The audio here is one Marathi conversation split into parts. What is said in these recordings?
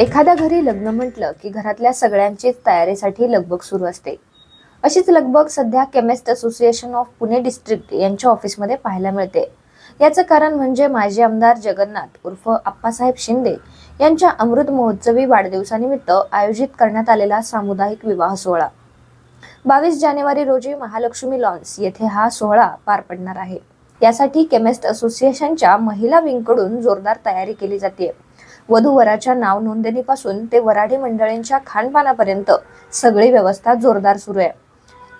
एखाद्या घरी लग्न म्हटलं की घरातल्या सगळ्यांचीच तयारीसाठी लगबग सुरू असते. अशीच लगबग सध्या chemist association of Pune district यांच्या ऑफिसमध्ये पाहायला मिळते. याचं कारण म्हणजे माजी आमदार जगन्नाथ उर्फ आप्पासाहेब शिंदे यांच्या अमृत महोत्सवी वाढदिवसानिमित्त आयोजित करण्यात आलेला सामुदायिक विवाह सोहळा. बावीस जानेवारी रोजी महालक्ष्मी लॉन्स येथे हा सोहळा पार पडणार आहे. यासाठी केमिस्ट असोसिएशनच्या महिला विंगकडून जोरदार तयारी केली जाते वधूवराच्या नाव नोंदणीपासून ते वराडी मंडळींच्या खानपानापर्यंत सगळी व्यवस्था जोरदार सुरू आहे.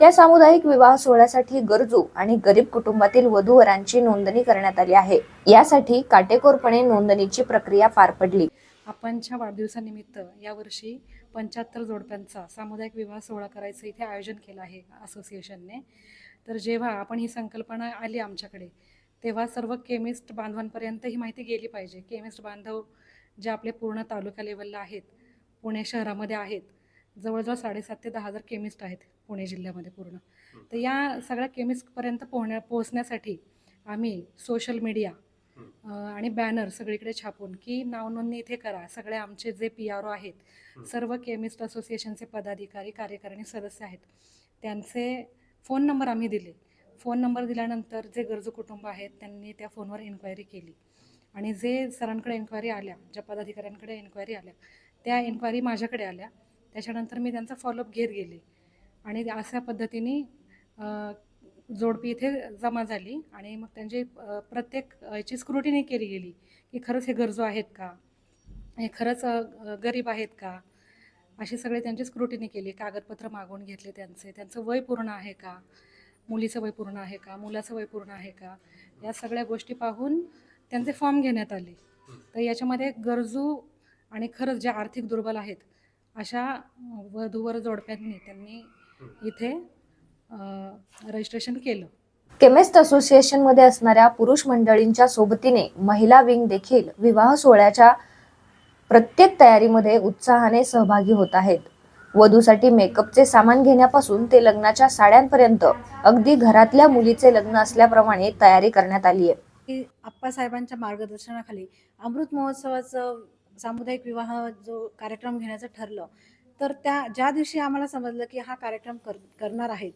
या सामुदायिक विवाह सोहळ्यासाठी गरजू आणि गरीब कुटुंबातील वधूवरांची नोंदणी करण्यात आली आहे. यासाठी काटेकोरपणे नोंदणीची प्रक्रिया पार पडली. आपणच्या वाढदिवसानिमित्त यावर्षी पंच्याहत्तर जोडप्यांचा सामुदायिक विवाह सोहळा करायचं इथे आयोजन केलं आहे असोसिएशनने. तर जेव्हा आपण ही संकल्पना आली आमच्याकडे तेव्हा सर्व केमिस्ट बांधवांपर्यंत ही माहिती गेली पाहिजे. केमिस्ट बांधव जे आपले पूर्ण तालुका लेवलला आहेत पुणे शहरामध्ये आहेत जवळजवळ साडेसात ते दहा हजार केमिस्ट आहेत पुणे जिल्ह्यामध्ये पूर्ण. तर या सगळ्या केमिस्टपर्यंत पोहण्या पोहोचण्यासाठी आम्ही सोशल मीडिया आणि बॅनर सगळीकडे छापून की नावनोंदणी इथे करा. सगळे आमचे जे पी आर ओ आहेत सर्व केमिस्ट असोसिएशनचे पदाधिकारी कार्यकारिणी सदस्य आहेत. त्यांचे फोन नंबर आम्ही दिले. फोन नंबर दिल्यानंतर जे गरजू कुटुंब आहेत त्यांनी त्या फोनवर इन्क्वायरी केली. आणि जे सरांकडे इन्क्वायरी आल्या ज्या पदाधिकाऱ्यांकडे इन्क्वायरी आल्या त्या इन्क्वायरी माझ्याकडे आल्या. त्याच्यानंतर मी त्यांचा फॉलोअप घेत गेले. आणि अशा पद्धतीने जोडपी इथे जमा झाली आणि मग त्यांची प्रत्येक याची स्क्रुटिनी केली गेली की खरंच हे गरजू आहेत का? हे खरंच गरीब आहेत का? अशी सगळे त्यांची स्क्रुटिनी केली. कागदपत्र मागून घेतले त्यांचे. त्यांचं वय पूर्ण आहे का? मुलीचं वय पूर्ण आहे का? मुलाचं वय पूर्ण आहे का? या सगळ्या गोष्टी पाहून त्यांचे फॉर्म घेण्यात आले. तर याच्यामध्ये गरजू आणि खरंच ज्या आर्थिक दुर्बल आहेत अशा वधूवर जोडप्यांनी त्यांनी इथे रजिस्ट्रेशन केलं. केमिस्ट असोसिएशनमध्ये असणाऱ्या पुरुष मंडळींच्या सोबतीने महिला विंग देखील विवाह सोहळ्याच्या प्रत्येक तयारीमध्ये उत्साहाने सहभागी होत आहेत. वधूसाठी मेकअपचे सामान घेण्यापासून ते लग्नाच्या साड्यांपर्यंत अगदी घरातल्या मुलीचे लग्न असल्याप्रमाणे तयारी करण्यात आली आहे. की आप्पासाहेबांच्या मार्गदर्शनाखाली अमृत महोत्सवाचं सामुदायिक विवाह जो कार्यक्रम घेण्याचं ठरलं तर त्या ज्या दिवशी आम्हाला समजलं की हा कार्यक्रम कर करणार आहेत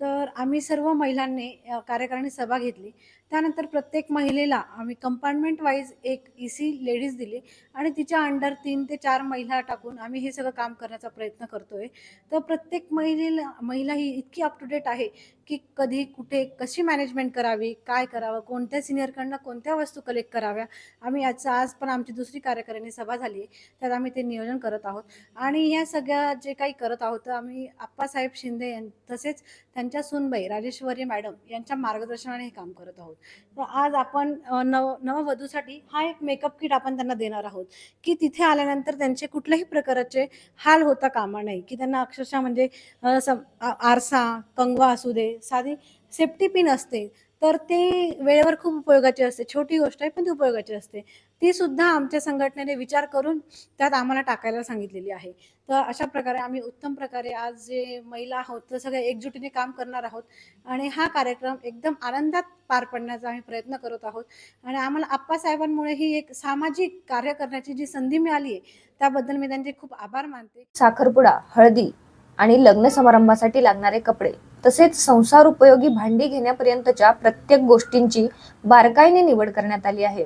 तर आम्ही सर्व महिलांनी कार्यकारिणी सभा घेतली. त्यानंतर प्रत्येक महिलेला आम्ही कंपार्टमेंट वाईज एक ई सी लेडीज दिली आणि तिच्या अंडर तीन ते चार महिला टाकून आम्ही हे सगळं काम करण्याचा प्रयत्न करतोय. तर प्रत्येक महिलेला महिला ही इतकी अप टू डेट आहे की कधी कुठे कशी मॅनेजमेंट करावी काय करावं कोणत्या सिनियरकडनं कोणत्या वस्तू कलेक्ट कराव्या आम्ही याचं आज पण आमची दुसरी कार्यकारिणी सभा झाली आहे. त्यात आम्ही ते नियोजन करत आहोत. आणि या सगळ्या जे काही करत आहोत आम्ही आप्पासाहेब शिंदे यां तसेच त्यांच्या सुनबाई राजेश्वरी मॅडम यांच्या मार्गदर्शनाने हे काम करत आहोत. तर आज आपण नव नववधूसाठी हा एक मेकअप किट आपण त्यांना देणार आहोत की तिथे आल्यानंतर त्यांचे कुठल्याही प्रकारचे हाल होता कामा नाही की त्यांना अक्षरशः म्हणजे आरसा कंगवा असू दे साधी सेफ्टी पिन असते तर ते वेळेवर खूप उपयोगाची असते छोटी गोष्ट आहे पण ती उपयोगाची असते. ती सुद्धा आमच्या संघटनेने विचार करून त्यात आम्हाला टाकायला सांगितलेली आहे. तर अशा प्रकारे आम्ही उत्तम प्रकारे आज जे महिला आहोत तर सगळ्या एकजुटीने काम करणार आहोत आणि हा कार्यक्रम एकदम आनंदात पार पडण्याचा आम्ही प्रयत्न करत आहोत. आणि आम्हाला आप्पासाहेबांमुळे ही एक सामाजिक कार्य करण्याची जी संधी मिळाली आहे त्याबद्दल मी त्यांचे खूप आभार मानते. साखरपुडा हळदी आणि लग्न समारंभासाठी लागणारे कपडे तसेच संसार उपयोगी भांडी घेण्यापर्यंतच्या प्रत्येक गोष्टींची बारकाईने निवड करण्यात आली आहे.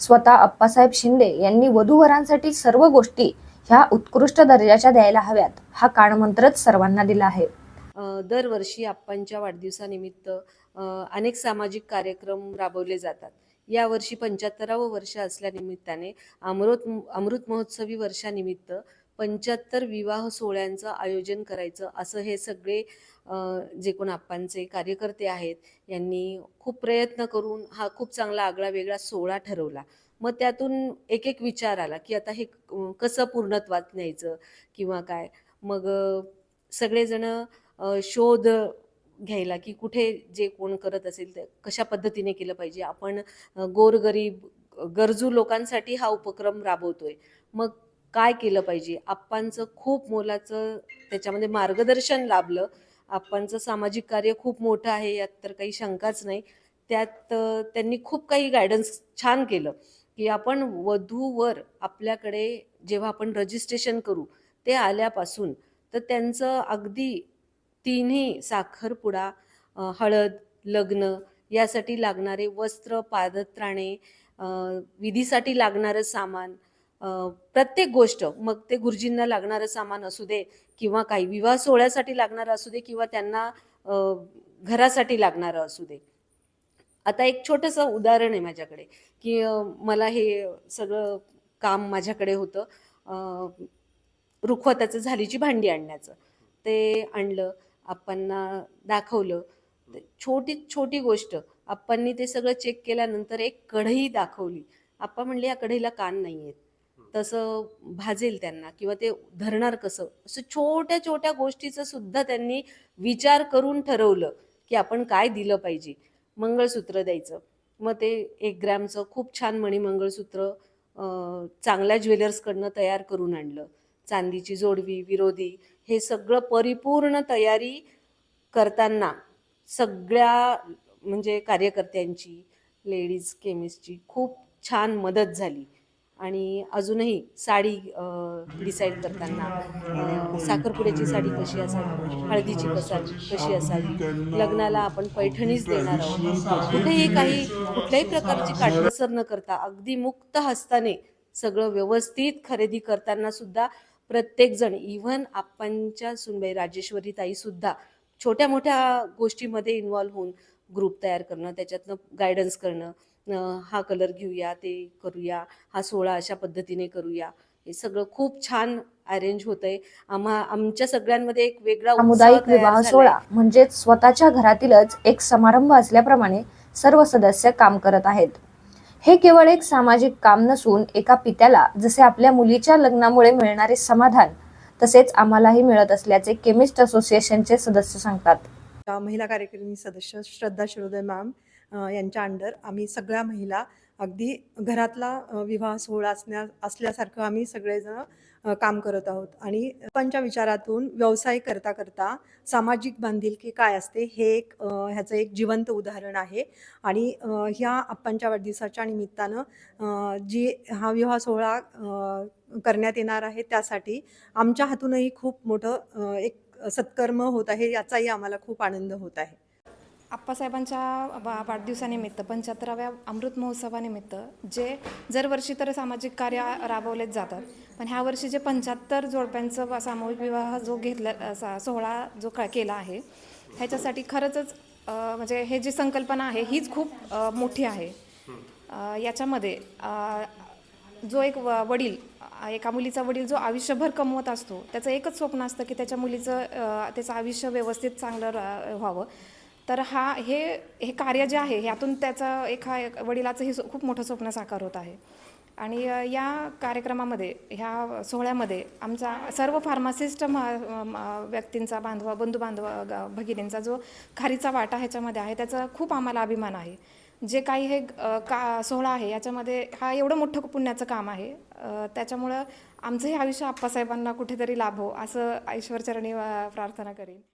स्वतः अप्पासाहेब शिंदे यांनी वधूवरांसाठी सर्व गोष्टी ह्या उत्कृष्ट दर्जाच्या द्यायला हव्यात हा कानमंत्रच सर्वांना दिला आहे. दरवर्षी आप्पांच्या वाढदिवसानिमित्त अनेक सामाजिक कार्यक्रम राबवले जातात. यावर्षी पंच्याहत्तरावं वर्ष असल्यानिमित्ताने अमृत अमृत महोत्सवी वर्षानिमित्त पंच्याहत्तर विवाह सोहळ्यांचं आयोजन करायचं असं हे सगळे जे कोण आप्पांचे कार्यकर्ते आहेत यांनी खूप प्रयत्न करून हा खूप चांगला आगळा वेगळा सोहळा ठरवला. मग त्यातून एक एक विचार आला की आता हे कसं पूर्णत्वात न्यायचं किंवा काय? मग सगळेजण शोध घ्यायला की कुठे जे कोण करत असेल ते कशा पद्धतीने केलं पाहिजे? आपण गोरगरीब गरजू लोकांसाठी हा उपक्रम राबवतोय. मग काय केलं पाहिजे? आप्पांचं खूप मोलाचं त्याच्यामध्ये मार्गदर्शन लाभलं. आप्पांचं सामाजिक कार्य खूप मोठं आहे यात तर काही शंकाच नाही. त्यात त्यांनी खूप काही गायडन्स छान केलं की आपण वधूवर आपल्याकडे जेव्हा आपण रजिस्ट्रेशन करू ते आल्यापासून तर त्यांचं अगदी तिन्ही साखरपुडा हळद लग्न यासाठी लागणारे वस्त्र पादत्राणे विधीसाठी लागणारं सामान प्रत्येक गोष्ट मग ते गुरुजींना लागणारं सामान असू दे किंवा काही विवाह सोहळ्यासाठी लागणारं असू दे किंवा त्यांना घरासाठी लागणारं असू दे. आता एक छोटंसं उदाहरण आहे माझ्याकडे की मला हे सगळं काम माझ्याकडे होतं. रुखवताचं झालीची भांडी आणण्याचं. ते आणलं आप्पांना दाखवलं. छोटी छोटी गोष्ट आप्पांनी ते सगळं चेक केल्यानंतर एक कढई दाखवली. आप्पा म्हणले या कढईला कान नाही आहेत तसं भाजेल त्यांना किंवा ते धरणार कसं? असं छोट्या छोट्या गोष्टीचं सुद्धा त्यांनी विचार करून ठरवलं की आपण काय दिलं पाहिजे. मंगळसूत्र द्यायचं. मग ते एक ग्रॅमचं खूप छान मणी मंगळसूत्र चांगल्या ज्वेलर्सकडनं तयार करून आणलं. चांदीची जोडवी विरोधी हे सगळं परिपूर्ण तयारी करताना सगळ्या म्हणजे कार्यकर्त्यांची लेडीज केमिस्टची खूप छान मदत झाली. आणि अजूनही साडी डिसाईड करताना साखरपुड्याची साडी कशी असावी हळदीची कसावी कशी असावी लग्नाला आपण पैठणीच देणार आहोत. कुठेही काही कुठल्याही प्रकारची काटकसर न करता अगदी मुक्त हस्ताने सगळं व्यवस्थित खरेदी करताना सुद्धा प्रत्येक जण इव्हन आप्पांच्या सुनबाई राजेश्वरी ताई सुद्धा छोट्या मोठ्या गोष्टीमध्ये इन्वॉल्व्ह होऊन ग्रुप तयार करणं त्याच्यातनं गायडन्स करणं हा कलर घेऊया ते करूया हा सोहळा अशा पद्धतीने करूया. हे सगळं खूप छान अरेंज होतंय. आम्हा आमच्या सगळ्यांमध्ये एक वेगळा उत्साह सामुदायिक विवाह. सोहळा म्हणजेच स्वतःच्या घरातीलच एक समारंभ असल्याप्रमाणे सर्व सदस्य काम करत आहेत. हे केवळ एक सामाजिक काम नसून एका पित्याला जसे आपल्या मुलीच्या लग्नामुळे मिळणारे समाधान तसेच आम्हालाही मिळत असल्याचे केमिस्ट असोसिएशनचे सदस्य सांगतात. महिला कार्यकारिणी सदस्य श्रद्धा शिरोदय मॅम यांच्या अंडर आम्ही सगळ्या महिला अगदी घरातला विवाह सोहळा असण्या असल्यासारखं आम्ही सगळेजण काम करत आहोत. आणि पंच्या विचारातून व्यवसाय करता करता सामाजिक बांधिलकी काय असते हे एक ह्याचं एक जिवंत उदाहरण आहे. आणि ह्या आप्पांच्या वाढदिवसाच्या निमित्तानं जी हा विवाह सोहळा करण्यात येणार आहे त्यासाठी आमच्या हातूनही खूप मोठं एक सत्कर्म होत आहे याचाही आम्हाला खूप आनंद होत आहे. आप्पासाहेबांच्या वा वाढदिवसानिमित्त पंच्याहत्तराव्या अमृत महोत्सवानिमित्त जे दरवर्षी तर सामाजिक कार्य राबवलेच जातात पण ह्या वर्षी जे पंच्याहत्तर जोडप्यांचं सामूहिक विवाह जो घेतला असा सोहळा जो का केला आहे ह्याच्यासाठी खरंच म्हणजे हे जी संकल्पना आहे हीच खूप मोठी आहे. याच्यामध्ये जो एक व वडील एका मुलीचा वडील जो आयुष्यभर कमवत असतो त्याचं एकच स्वप्न असतं की त्याच्या मुलीचं त्याचं आयुष्य व्यवस्थित चांगलं रा- व्हावं. तर हा हे हे कार्य जे आहे ह्यातून त्याचं एका एक वडिलाचं हे खूप मोठं स्वप्न साकार होत आहे. आणि या कार्यक्रमामध्ये ह्या सोहळ्यामध्ये आमचा सर्व फार्मासिस्ट म- व्यक्तींचा बांधवा बंधू बांधव ग- भगिनींचा जो खारीचा वाटा ह्याच्यामध्ये आहे त्याचा खूप आम्हाला अभिमान आहे. जे काही हे का सोहळा आहे याच्यामध्ये हा एवढं मोठं पुण्याचं काम आहे. त्याच्यामुळं आमचं हे आयुष्य आप्पासाहेबांना कुठेतरी लाभो हो, असं ईश्वरचरणी प्रार्थना करेन.